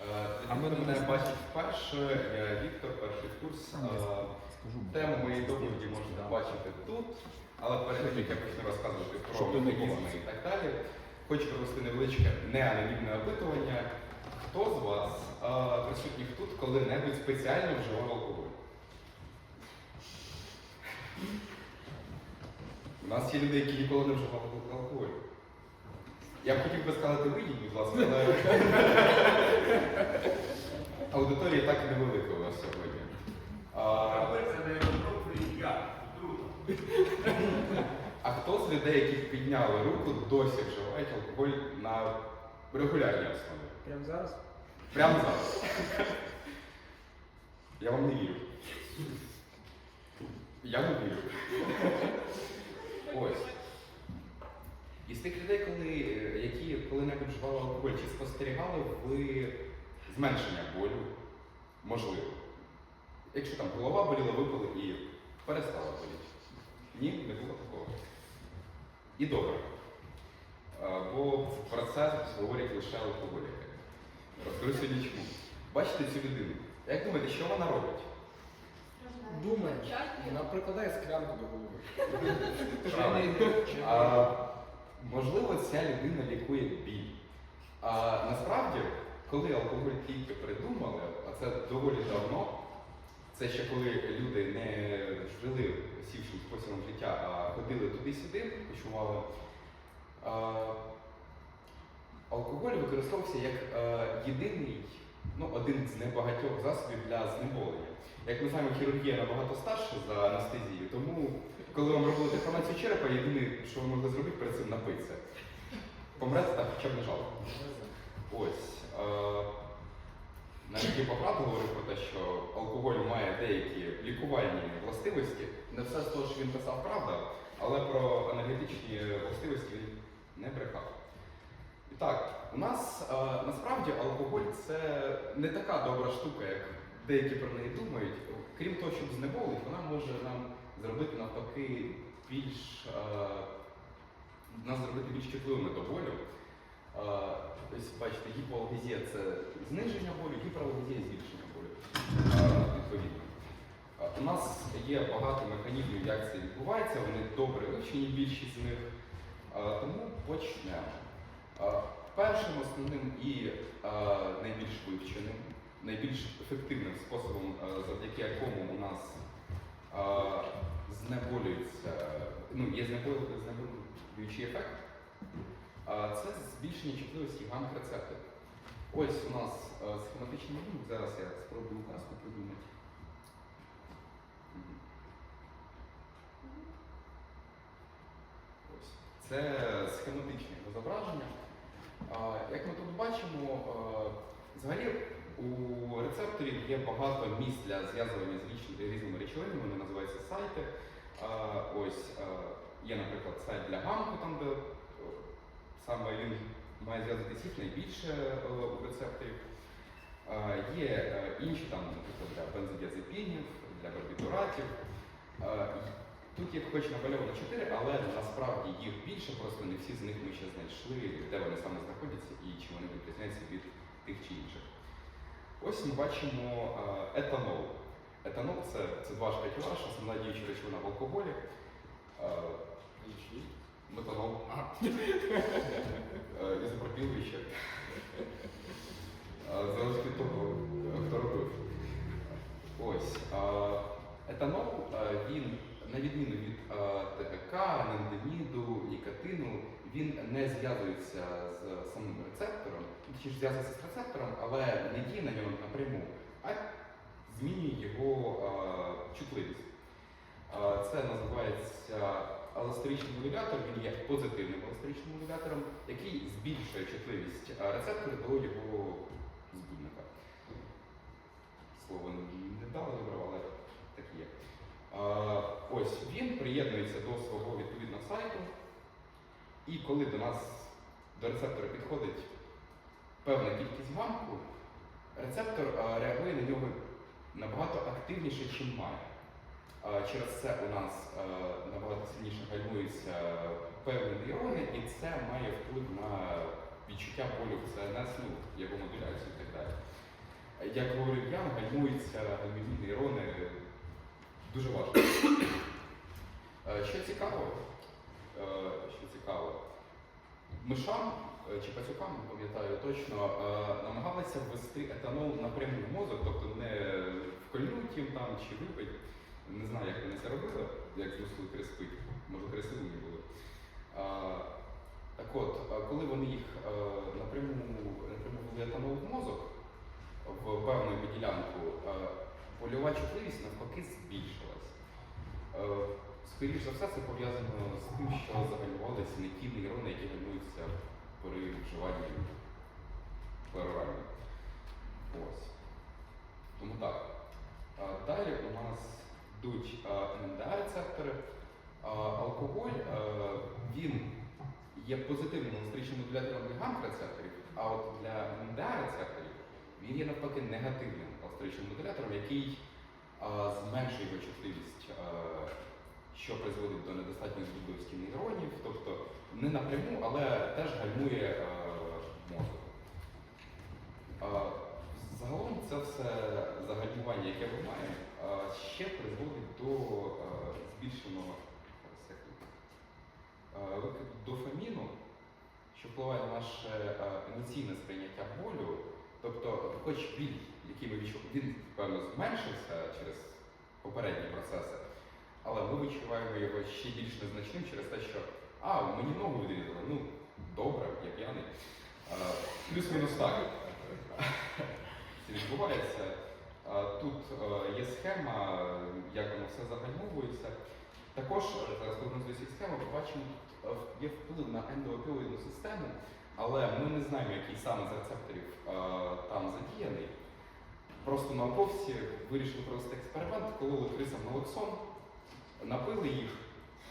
А Ті, ми мене бачить вперше, я Віктор, перший курс. Тему моєї доповіді можна бачити тут, але перед тим, як я почну розказувати про механізми і так далі, хочу провести невеличке неанонімне опитування. Хто з вас присутніх тут коли-небудь спеціально вживав алкоголь? У нас є люди, які ніколи не вживали алкоголь. Я б хотів би сказати, вийдіть, будь ласка, але аудиторія так і невелика у нас сьогодні. А, А хто з людей, які підняли руку, досі вживають алкоголь на регулярній основі? Прямо зараз? Прямо зараз. Я вам не вірю. Я не вірю. Ось. Із тих людей, коли, е, які коли-небудь вживали алкоголь, чи спостерігали ви зменшення болю? Можливо. Якщо там голова боліла, випили і перестала боліти. Ні, не було такого. І добре. Бо про це говорять лише алкоголіки. Розкажу сьогодні чому. Бачите цю людину? Як думаєте, що вона робить? Думаю. Вона прикладає склянку до голови. А, можливо, ця людина лікує біль. А насправді, коли алкоголь тільки придумали, а це доволі давно, це ще коли люди не жили сівшим способом життя, а ходили туди-сюди, почували. Алкоголь використовувався як єдиний, ну, один з небагатьох засобів для знеболення. Як ми знаємо, хірургія набагато старша за анестезію, тому коли вам робили деформацію черепа, єдине, що ви могли зробити, перед цим напитися. Помрете так, хоча б не жалко. Ось. Е, навіть Гіппократ говорив про те, що алкоголь має деякі лікувальні властивості. Не все з того, що він писав правда, але про енергетичні властивості він не брехав. І так, у нас е, насправді алкоголь це не така добра штука, як деякі про неї думають. Крім того, щоб знеболити, вона може нам зробити навпаки більш е, нас зробити більш чутливими до болю. Е, ось бачите, гіпоалгезія це зниження болю, гіпералгезія збільшення болю. Е, відповідно. У нас є багато механізмів, як це відбувається, вони добре вивчені, більшість з них. Тому почнемо. Першим основним і найбільш вивченим, найбільш ефективним способом, завдяки якому у нас знеболюється, ну, є знеболюючий ефект, це збільшення чутливості гамк-рецепторів. Ось у нас схематичний малюнок, зараз я спробую указку придумати. Ось. Це схематичне зображення. Як ми тут бачимо, взагалі у рецепторів є багато місць для зв'язування з різними речовинами, вони називаються сайти. Ось е, є, наприклад, сайт для гамку, там де е, саме він має зв'язатися їх найбільше е, у рецепторів. Є е, інші там, наприклад, для бензодіазепінів, для барбітуратів. Е, Тут їх хоч намальовано 4, але насправді їх більше, просто не всі з них ми ще знайшли, де вони саме знаходяться і чи вони відрізняються від тих чи інших. Ось ми бачимо е, етанол. Етанол це, це 2 h основна діюча речовина в алкоголі. Е, Метанол. Е, Ізопропіл ще. Е, Залежить від того, хто робив. Ось. Етанол, він, на відміну від е, ТПК, нікотину, він не зв'язується з самим рецептором, точніше зв'язується з рецептором, але не діє на ньому напряму, а змінює його е, чутливість. Е, Це називається алостеричний модулятор, він є позитивним алостеричним модулятором, який збільшує чутливість рецепторів до його збудника. Слово не дали але так є. Ось він приєднується до свого відповідного сайту, і коли до нас до рецептора підходить певна кількість гамку, рецептор реагує на нього набагато активніше, ніж має. Через це у нас набагато сильніше гальмуються певні нейрони, і це має вплив на відчуття болю в ЦНС, ну, його модуляцію і так далі. як говорив Ян, гальмуються гальмівні нейрони дуже важко. Що цікаво, що цікаво, мишам е, чи пацюкам, не пам'ятаю точно, е, намагалися ввести етанол напряму в мозок, тобто не вкольнуть їм там чи випить. Не знаю, як вони це робили, як змусили крис. Може, криси не були. Е, Так от, е, коли вони їх е, напряму, напряму ввели етанол в мозок в певну ділянку, е, польова чутливість навпаки збільшилась. Скоріше за все, це пов'язано з тим, що загальмувалися не ті нейрони, які гальмуються при вживанні хлорорані. Ось. Тому так. Далі у нас йдуть НМДА-рецептори. Алкоголь він є позитивним електричним модулятором для гамк-рецепторів, а от для НМДА-рецепторів він є навпаки негативним електричним модулятором, який зменшує його чутливість, що призводить до недостатньої звуковості нейронів, тобто не напряму, але теж гальмує а, мозок. А, Загалом це все загальмування, яке ми маємо, а, ще призводить до а, збільшеного викиду дофаміну, що впливає на наше а, емоційне сприйняття болю. Тобто, хоч біль, який ми відчуваємо, він, певно, зменшився через попередні процеси, але ми відчуваємо його ще більш незначним через те, що а, мені ногу відрізали, ну, добре, я п'яний. Плюс-мінус так. Це відбувається. Тут є схема, як воно все загальмовується. Також е, зараз повернусь до цієї схеми, побачимо, е, є вплив на ендоопіоїдну систему, але ми не знаємо, який саме з рецепторів там задіяний. Просто науковці вирішили провести експеримент, кололи крисам налоксон, напили їх,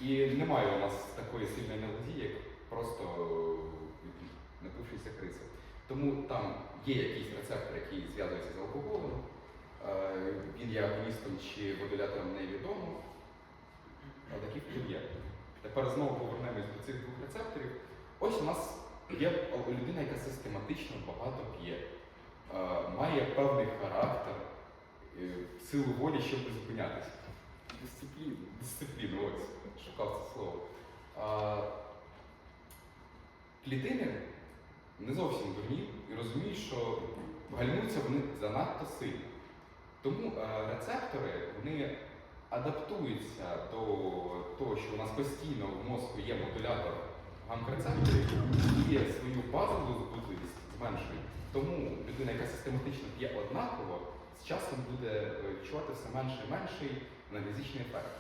і немає у нас такої сильної аналогії, як просто е, напившися криси. Тому там є якийсь рецептор, який зв'язується з алкоголем, е, він є агоністом чи модулятором невідомо. А вплив є. Тепер знову повернемось до цих двох рецепторів. Ось у нас є людина, яка систематично багато п'є, е, має певний характер, силу волі, щоб зупинятися. Дисципліну. Дисципліну, ось, шукав це слово. А, клітини не зовсім дурні і розуміють, що гальмуються вони занадто сильно. Тому е, рецептори вони адаптуються до того, що у нас постійно в мозку є модулятор гамк-рецепторів і свою базову збудливість зменшує. Тому людина, яка систематично п'є однаково, з часом буде е, відчувати все менше і менший аналізичний ефект.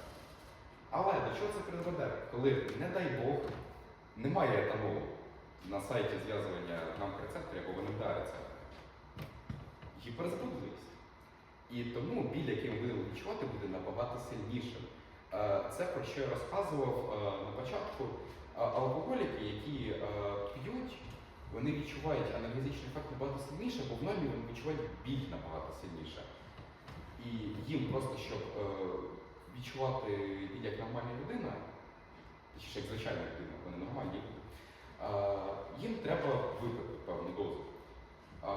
Але до чого це призведе? Коли, не дай Бог, немає етанолу на сайті зв'язування гамк-рецепторів або рецепторів. Гіперзбудливість. І тому біль, ми будемо відчувати, буде набагато сильнішим. Е, Це про що я розказував е, на початку. Алкоголіки, які е, п'ють, вони відчувають аналізичний ефект набагато сильніше, бо в нормі вони відчувають біль набагато сильніше. І їм просто, щоб е, відчувати біль як нормальна людина, точніше, як звичайна людина, вони нормальні е, їм треба випити певну дозу. Е,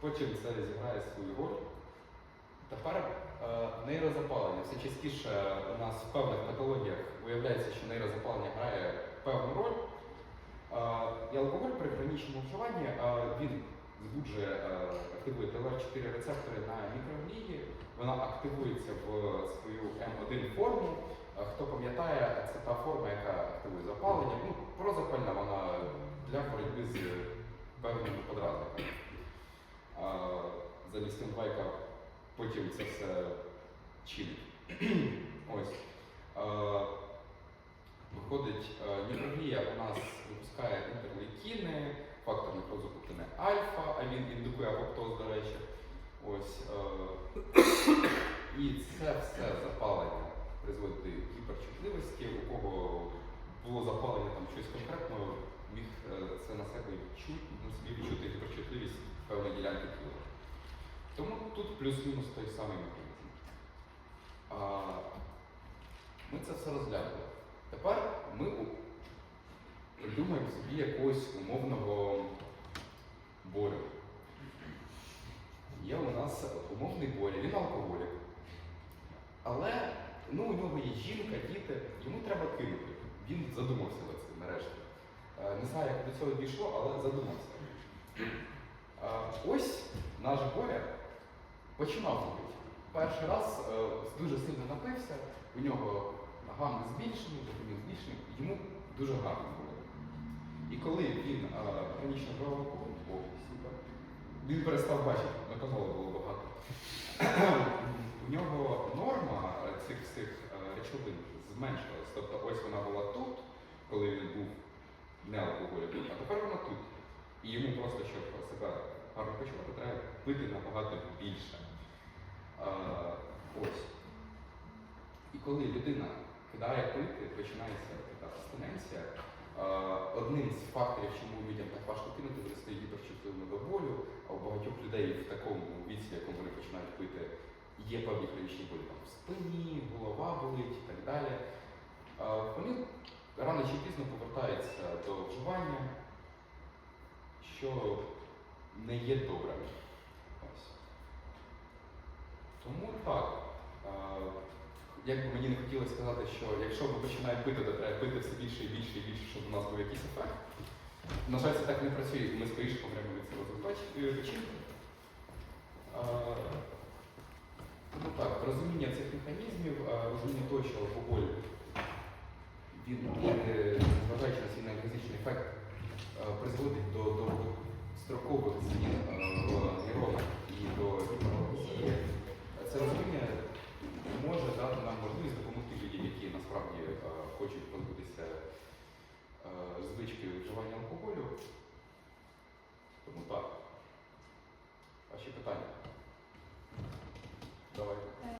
Потім це зіграє свою роль. Тепер е, нейрозапалення. Все частіше у нас в певних патологіях виявляється, що нейрозапалення грає певну роль. Е, і алкоголь при хронічному вживанні е, він збуджує, е, активує ТЛР4 рецептори на мікроглії, вона активується в свою М1 форму. Е, Хто пам'ятає, це та форма, яка активує запалення. Ну, прозапальна вона для боротьби з певними подразниками. Е, Замість яка потім це все чинить. Ось. Е, Виходить, е, у нас Ось. е, І це все запалення призводить до гіперчутливості. У кого було запалення там щось конкретно, міг е, це на себе відчути, на собі відчути гіперчутливість певної ділянки тіла. Тому тут плюс-мінус той самий механізм. Ми це все розглянули. Тепер ми придумаємо собі якогось умовного болю. Є у нас умовний болі, він алкоголік. Але ну, у нього є жінка, діти, йому треба кинути. Він задумався над цим нарешті. Е, Не знаю, як до цього дійшло, але задумався. Е, Ось наш Боря починав робити. Перший раз е, дуже сильно напився, у нього гами збільшені, дофамін збільшений, йому дуже гарно було. І коли він хронічно о, супер, він перестав бачити, метанолу було багато. У нього норма цих всіх е, речовин зменшилась. Тобто ось вона була тут, коли він був не алкоголіком, а тепер вона тут. І йому просто, щоб себе гарно почувати, треба пити набагато більше. Е, ось. І коли людина кидає пити, починається така абстиненція. Е, Одним з факторів, чому людям так важко кинути, вони стають гіперчутливими до болю, а багатьох людей в такому віці, якому вони починають пити, є певні хронічні болі там в спині, голова болить і так далі. Вони рано чи пізно повертаються до вживання, що не є добре. Тому так. Як би мені не хотілося сказати, що якщо ми починаємо пити, то треба пити все більше і більше і більше, щоб у нас був якийсь ефект. На жаль, це так не працює, ми скоріше помремо від цього. Ну так, розуміння цих механізмів, розуміння того, що алкоголь, він, е, зважаючи на свій неалгазичний ефект, призводить до довгострокових змін в нейронах і до гіпералгазії. Це розуміння може дати нам можливість допомогти людям, які насправді хочуть позбутися звички вживання алкоголю. Тому так. Ваші питання? Давай.